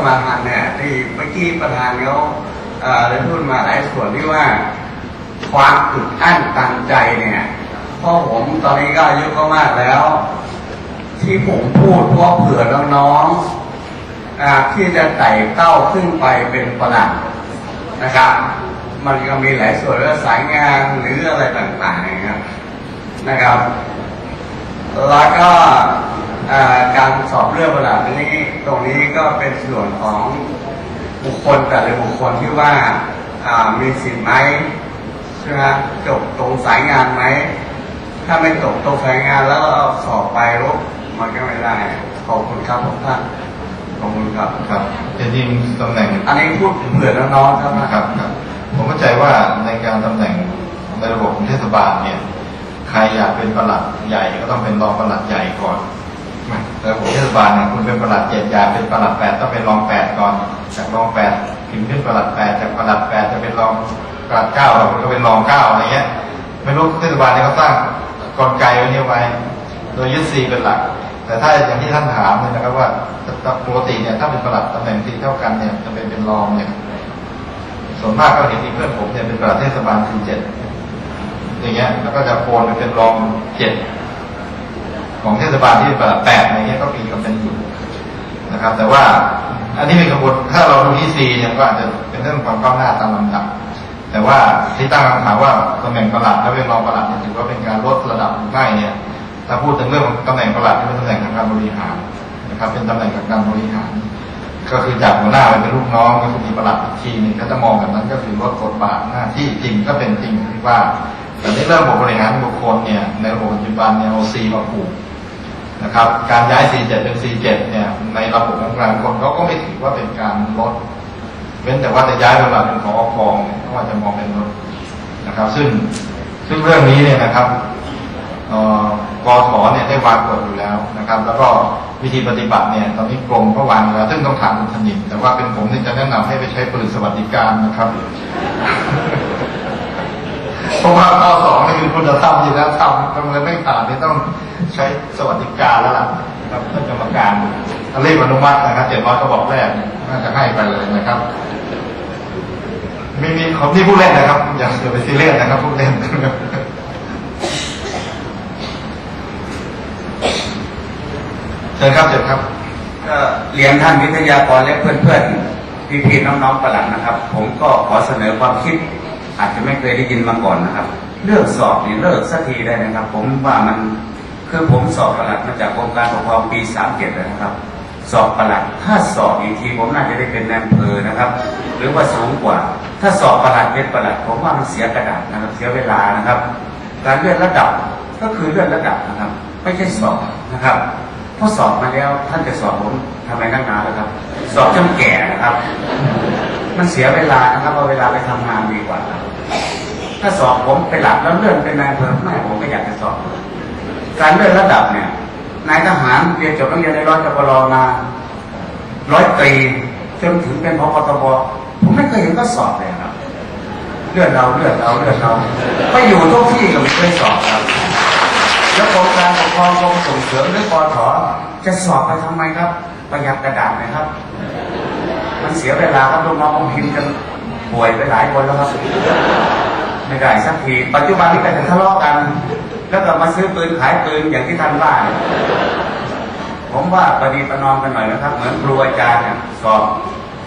มาทานเนี่ยที่เมื่อกี้ประธานเขาอ่อได้พูดมาหลายส่วนที่ว่าความอึดอั้นตันใจเนี่ยเพราะผมตอนนี้ก็อายุก็มากแล้ว ที่ผมพูดเพราะเผื่อน้องๆที่จะไต่เต้าขึ้นไปเป็นประหลัดนะครับ มันก็มีหลายส่วนเรื่องสายงานหรืออะไรต่างๆนะครับนะครับ แล้วก็ การสอบเรื่องประหลาดนี้ตรงนี้ก็เป็นส่วนของบุคคลแต่ละบุคคลที่ว่าอ่ามีสิทธิ์ไหมใช่ไหมจบตรงสายงานไหม ถ้าไม่จบตรงสายงานแล้วเราสอบไปลบมันก็ไม่ได้ขอบคุณครับทุกท่านขอบคุณครับครับจริงๆตำแหน่ง อันนี้พูดเผื่อน้องๆครับนะนะครับครับ ผมเข้าใจว่าในการตำแหน่งในระบบของเทศบาลเนี่ย ใครอยากเป็นประหลัดใหญ่ก็ต้องเป็นรองประหลัดใหญ่ก่อนแต่ระ บบเทศบาลเนี่ยคุณเป็นประหลัดเจ็ดอย่ากเป็นประหลัดแปดต้องเป็นรองแปดก่อนจากรองแปดถึงขึ้นประหลัดแปดจากประหลัดแปดจะเป็นรองประหลัดเก้าคุณก็เป็นรองเก้าอะไรเงี้ย ไม่รู้เทศบาลเนี่ยเขาสร้างกลไกไว้นี่ไว้ โดยยึดซีเป็นหลัก แต่ถ้าอย่างที่ท่านถามเนี่ยนะครับว่าปกติเนี่ยถ้าเป็นประหลัดตำแหน่งที่เท่ากันเนี่ยจะเป็นเป็นรองเนี่ยส่วนมากก็เห็นมีเพื่อนผมเนี่ยเป็นประหลัดเทศบาลคือเจ็ดอย่างเงี้ยแล้วก็จะโอนเป็นรองเจ็ด ของเทศบาลที่เป็นประหลัดแปดอะไรเงี้ยก็มีกับเป็นอยู่นะครับ แต่ว่าอันนี้เป็นกระบวนถ้าเราดูที่ซีเนี่ยก็อาจจะเป็นเรื่องความก้าวหน้าตามลำดับ แต่ว่าที่ตั้งคำถามว่าตำแหน่งประหลัดและเป็นรองประหลัดเนี่ยถือว่าเป็นการลดระดับหรือไม่เนี่ยถ้าพูดถึงเรื่องของตำแหน่งประหลัดที่เป็นตำแหน่งทางการบริหารนะครับ เป็นตำแหน่งทางการบริหาร ก็คือจากหัวหน้าไปเป็นลูกน้องก็คือมีประหลัดอีกทีหนึงก็จะมองแบบนั้นก็คือลดบทบาทหน้าที่จริงก็เป็นจริงที่ว่าแต่ในเรื่องบบบริหารบุคคลเนี่ยในระบบปัจจุบันเนี่ยเอาซีมาผูก นะครับ การย้าย C7 เป็น C7 เนี่ยในระบบของกางคนเขาก็ไม่ถือว่าเป็นการลดเว้นแต่ว่าจะย้ายเวลาเป็นของกองเนี่ยเขาอาจจะมองเป็นลดนะครับ ซึ่งซึ่งเรื่องนี้เนี่ยนะครับอ่อกอถอเนี่ยได้วางกฎอยู่แล้วนะครับ แล้วก็วิธีปฏิบัติเนี่ยตอนนี้กรมก็วางแล้วซึ่งต้องถามคุณธนิตแต่ว่าเป็นผมที่จะแนะนำให้ไปใช้ปืนสวัสดิการนะครับ เพราะว่าข้อสองนี่คือคุณธรรมอยู่แล้วทำทำอะไรไม่ผ่านนี่ต้องใช้สวัสดิการแล้วล่ะครับท่านกรรมการถ้ารีบอนุมัตินะครับเจ็ดร้อยกระบอกแรกน่าจะให้ไปเลยนะครับมีมีของที่ผู้เล่นนะครับ อย่าเสียไปซีเรียสนะครับผู้เล่นเชิญครับเชิญครับก็เรียนท่านวิทยากรและเพื่อนๆพี่ๆน้องๆประหลัดนะครับ ผมก็ขอเสนอความคิด อาจจะไม่เคยได้ยินมาก่อนนะครับ เรื่องสอบนี่เลิกสักทีได้นะครับ ผมว่ามันคือผมสอบประหลัดมาจากกรมการปกครองปีสามเจ็ดนะครับ สอบประหลัดถ้าสอบอีกทีผมน่าจะได้เป็นนายอำเภอนะครับ หรือว่าสูงกว่า ถ้าสอบประหลัดเป็นประหลัดผมว่ามันเสียกระดาษนะครับเสียเวลานะครับ การเลื่อนระดับก็คือเลื่อนระดับนะครับ ไม่ใช่สอบนะครับพราสอบมาแล้วท่านจะสอบผมทำไมนั่งนานแล้วครับ สอบจนแก่นะครับ มันเสียเวลานะครับเอาเวลาไปทำงานดีกว่า ถ้าสอบผมเป็นหลักแล้วเลื่อนเป็นนายอำเภอไม่ผมก็อยากจะสอบ การเลื่อนระดับเนี่ยนายทหารเรียนจบนักเรียนในร้อยตบลมาร้อยตรีจนถึงเป็นพบตบผมไม่เคยเห็นก็สอบเลยครับ เลื่อนเราเลื่อนเราเลื่อนเราไปอยู่ทุกที่ก็ไม่เคยสอบครับ แล้วกรมการปกครองกรมส่งเสริมหรือกทจะสอบไปทำไมครับ ประหยัดกระดาษนะครับ มันเสียเวลาครับลูกน้องผมพิมพ์กันป่วยไปหลายคนแล้วครับไม่ได้สักทีปัจจุบันนี้ก็จะทะเลาะกัน แล้วก็มาซื้อปืนขายปืนอย่างที่ท่านว่าผมว่าประนีประนอมกันหน่อยนะครับ เหมือนครูอาจารย์สอบ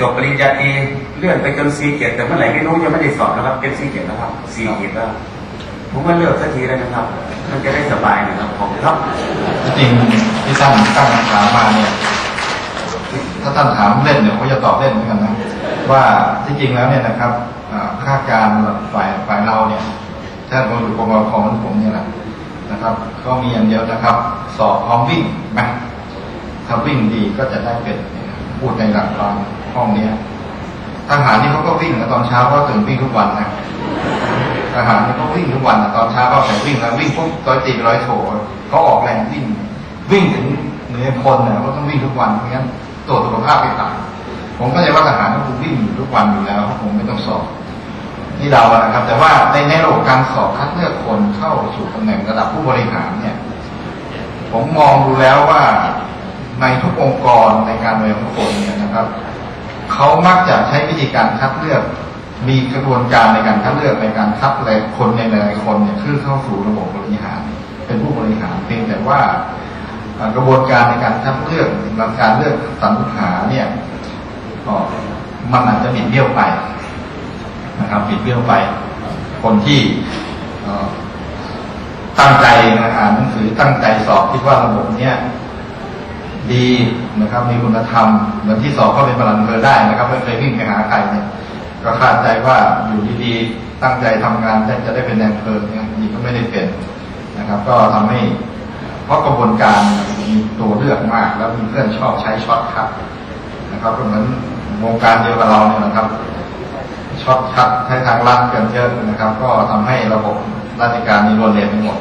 จบปริญญาตรีเลื่อนไปจนซีเจ็ดแต่เมื่อไหร่ไม่รู้ยังไม่ได้สอบนะครับเป็นซีเจ็ดแล้วครับซีเจ็ดแล้วผมว่าเลือกสักทีแล้วนะครับ มันจะได้สบายนะครับผมครับจริงที่ท่านตั้งคำถามมาเนี่ย ถ้าท่านถามเล่นเนี่ยผมจะตอบเล่นเหมือนกันนะว่าที่จริงแล้วเนี่ยนะครับอ่าข้าการฝ่ายฝ่ายเราเนี่ยถ้าผมอยู่กรมกรผมเนี่ยแหละนะครับ ก็มีอย่างเดียวนะครับ สอบพร้อมวิ่งไหมถ้าวิ่งดีก็จะได้เป็นพูดในหลักการห้องเนี้ยทหารนี่เขาก็วิ่งนะตอนเช้าก็ตื่นวิ่งทุกวันนะทหารนี่เขาวิ่งทุกวันนะตอนเช้าก็แข่งวิ่งแล้ววิ่งปุ๊บร้อยตีร้อยโถเขาออกแรงวิ่ง วิ่งถึงเหนือพลเนี่ยก็ต้องวิ่งทุกวันเพราะงั้น ตรวจสุขภาพไปต่างผมก็จะว่าทหารก็คงวิ่งอยู่ทุกวันอยู่แล้วผมไม่ต้องสอบนี่เราอะนะครับ แต่ว่าในในระบบการสอบคัดเลือกคนเข้าสู่ตำแหน่งระดับผู้บริหารเนี่ย ผมมองดูแล้วว่าในทุกองค์กรในการเมืองทุกคนเนี่ยนะครับเขามักจะใช้วิธีการคัดเลือก มีกระบวนการในการคัดเลือกในการคัดเลือกคนในหลายๆคนเนี่ยขึ้นเข้าสู่ระบบบริหาร เป็นผู้บริหารเพียงแต่ว่า กระบวนการในการคัดเลือกและการเลือกสรรหาเนี่ยก็มันอาจจะบิดเบี้ยวไปนะครับบิดเบี้ยวไป คนที่ตั้งใจนะอ่านหนังสือตั้งใจสอบคิดว่าระบบเนี้ยดีนะครับมีคุณธรรมเหมือนที่สอบเข้าเป็นประหลัดอำเภอได้นะครับไม่เคยวิ่งไปหาใครเนี่ยก็คาดใจว่าอยู่ดีๆตั้งใจทำงานจะได้เป็นนายอำเภอเนี่ยนี่ก็ไม่ได้เป็นนะครับ ก็ทำให้เพราะกระบวนการ มีตัวเลือกมาก แล้วมีเพื่อนชอบใช้ช็อตคัทนะครับก็เหมือนวงการเดียวกับเราเนี่ยนะครับช็อตคัทให้ทางรัฐกันเยอะนะครับ ก็ทำให้ระบบราชการมีรวนเร็วไปหมด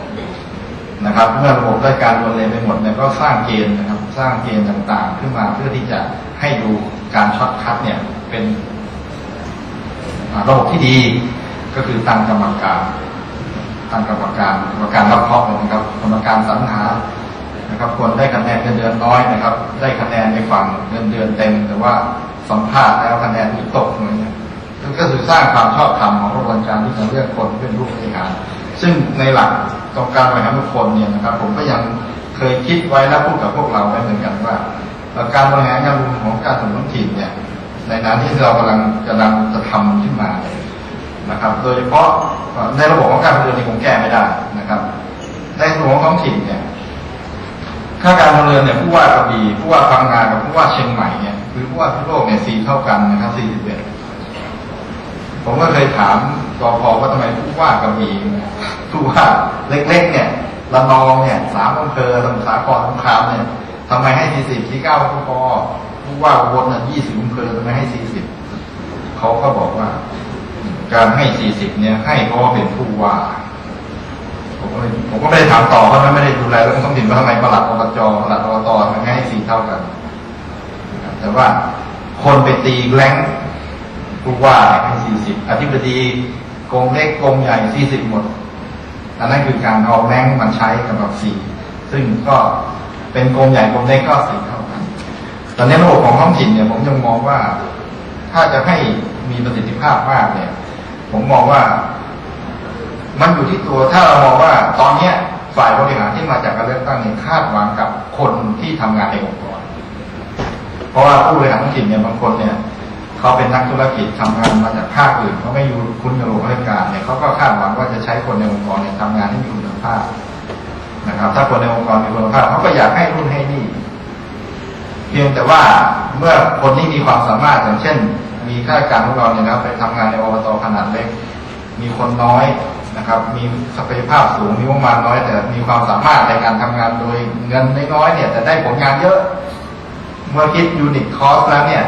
นะครับเมื่อระบบราชการรวนเร็วไปหมดเนี่ยก็สร้างเกณฑ์นะครับ สร้างเกณฑ์ต่างๆ ขึ้นมาเพื่อที่จะให้ดูการช็อตคัทเนี่ยเป็นระบบที่ดีก็คือตั้งกรรมการตั้งกรรมการกรรมการรับเคราะห์นะครับกรรมการสรรหา นะครับควรได้คะแนนเงินเดือนน้อยนะครับ ได้คะแนนในฝั่งเงินเดือนเต็ม แต่ว่าสัมภาษณ์แล้วคะแนนตกอะไรเงี้ยก็คือสร้างความชอบธรรมของกระบวนการที่จะเลือกคนเป็นผู้บริหารซึ่งในหลักกองการบริหารทุกคนเนี่ยนะครับ ผมก็ยังเคยคิดไว้และพูดกับพวกเราไว้เหมือนกันว่า การบริหารงานของการสำนักถิ่นเนี่ยในนั้นที่เรากำลังกำลังจะทำขึ้นมานะครับ โดยเฉพาะในระบบของการเมืองนี่คงแก้ไม่ได้นะครับ ในส่วนของท้องถิ่นเนี่ย ข้าการเมืองเนี่ยผู้ว่ากระบี่ผู้ว่าพังงากับผู้ว่าเชียงใหม่เนี่ยหรือผู้ว่าทั่วโลกเนี่ยสีเท่ากันนะครับสี่สิบเอ็ดผมก็เคยถามกพว่าทำไมผู้ว่ากระบี่ผู้ว่าเล็ก ๆ เนี่ยระนองเนี่ยสามอำเภอสมุทรสาครสงครามเนี่ยทำไมให้สี่สิบสี่เก้าก็พอผู้ว่าอุบนน่ะยี่สิบอำเภอทำไมให้สี่สิบเขาก็บอกว่า การให้สี่สิบเนี่ยให้เพราะเป็นผู้ว่า ผมก็เลยผมก็ไม่ได้ถามต่อเพราะนั้นไม่ได้ดูแลเรื่องท้องถิ่นว่าทำไมประหลัดอบจประหลัดอบตทำไมให้สี่เท่ากันนะครับแต่ว่าคนไปตีแรงผู้ว่าให้สี่สิบอธิบดีกรมเล็กกรมใหญ่สี่สิบหมดอันนั้นคือการเอาแรงมาใช้กับแบบสี่ซึ่งก็เป็นกรมใหญ่กรมเล็กก็สี่เท่ากันตอนนี้ระบบของท้องถิ่นเนี่ยผมยังมองว่าถ้าจะให้มีประสิทธิภาพมากเนี่ย ผมมองว่า มันอยู่ที่ตัวถ้าเรามองว่าตอนเนี้ยฝ่ายบริหารที่มาจากการเลือกตั้งเนี่ยคาดหวังกับคนที่ทำงานในองค์กร เพราะว่าผู้บริหารท้องถิ่นเนี่ยบางคนเนี่ยเขาเป็นนักธุรกิจทำงานมาจากภาคอื่นเขาไม่อยู่คุ้นกับระบบราชการเนี่ยเขาก็คาดหวังว่าจะใช้คนในองค์กรเนี่ยทำงานให้มีคุณภาพนะครับ ถ้าคนในองค์กรมีคุณภาพเขาก็อยากให้รุ่นให้นี่ เพียงแต่ว่าเมื่อคนที่มีความสามารถอย่างเช่น มีข้าราชการของเราเนี่ยนะไปทำงานในอบตขนาดเล็ก มีคนน้อย นะครับ มีศักยภาพสูงมีงบประมาณน้อย แต่มีความสามารถในการทำงานโดยเงินน้อยๆเนี่ยแต่ได้ผลงานเยอะ เมื่อคิดยูนิตคอสแล้วเนี่ย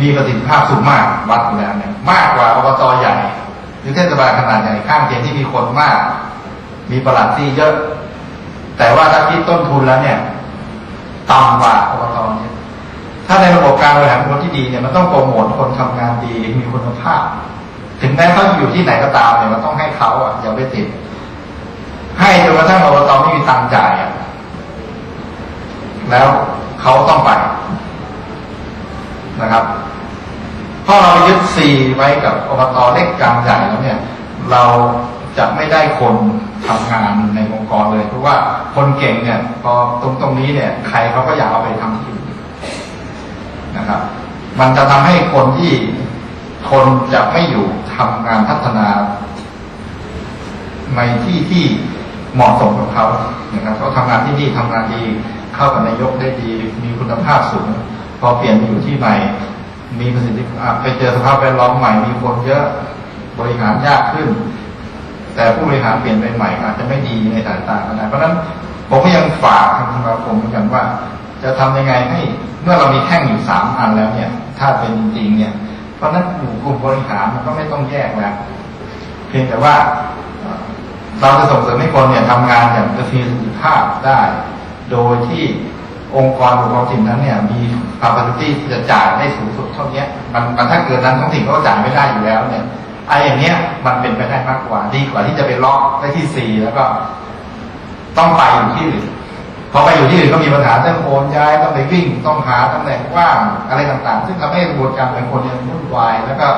มีประสิทธิภาพสูงมากวัดอยู่แล้วเนี่ยมากกว่าอบตใหญ่หรือเทศบาลขนาดใหญ่ข้างเคียงที่มีคนมาก มีประหลัดที่เยอะ แต่ว่าถ้าคิดต้นทุนแล้วเนี่ยต่ำกว่าอบตเนี่ยถ้าในระบบการบริหารคนที่ดีเนี่ยมันต้องโปรโมทคนทำงานดีมีคุณภาพ ถึงแม้เขาอยู่ที่ไหนก็ตามเนี่ยมันต้องให้เขาอะอย่าไปติด ให้จนกระทั่งอบตไม่มีตังค์จ่ายอะแล้วเขาต้องไปนะครับเพราะเรายึดซีไว้กับอบตเล็กกลางใหญ่แล้วเนี่ย เราจะไม่ได้คนทำงานในองค์กรเลย เพราะว่าคนเก่งเนี่ยพอตรงตรงนี้เนี่ย ใครเขาก็อยากเอาไปทำที่อื่นนะครับ มันจะทำให้คนที่คนจะไม่อยู่ ทำงานพัฒนา ในที่ที่เหมาะสมกับเขานะครับเขาทำงานที่นี่ทำงานดี เข้ากับนายกได้ดี มีคุณภาพสูง พอเปลี่ยนอยู่ที่ใหม่ มีประสิทธิภาพไปเจอสภาพแวดล้อมใหม่มีคนเยอะบริหารยากขึ้น แต่ผู้บริหารเปลี่ยนไปใหม่อาจจะไม่ดีในสายตาก็ได้เพราะฉะนั้นผมก็ยังฝากทางสมาคมเหมือนกันว่า จะทำยังไงให้เมื่อเรามีแท่งอยู่สามอันแล้วเนี่ย ถ้าเป็นจริงเนี่ย เพราะนั้นหมู่กลุ่มบริหารมันก็ไม่ต้องแยกแล้ว เพียงแต่ว่าเราจะส่งเสริมให้คนเนี่ยทำงานอย่างประสิทธิภาพได้ โดยที่องค์กรของท้องถิ่นนั้นเนี่ยมี capacity ที่จะจ่ายได้สูงสุดเท่านี้มันมันถ้าเกิดนั้นท้องถิ่นก็จ่ายไม่ได้อยู่แล้วเนี่ยไอ้อย่างเนี้ยมันเป็นไปได้มากกว่าดีกว่าที่จะไปล็อกได้ที่สี่แล้วก็ ต้องไปอยู่ที่อื่น พอไปอยู่ที่อื่นก็มีปัญหาเรื่องโอนย้ายต้องไปวิ่งต้องหาตำแหน่งว่างอะไรต่างๆ ซึ่งทำให้กระบวนการเป็นคนยังวุ่นวายแล้วก็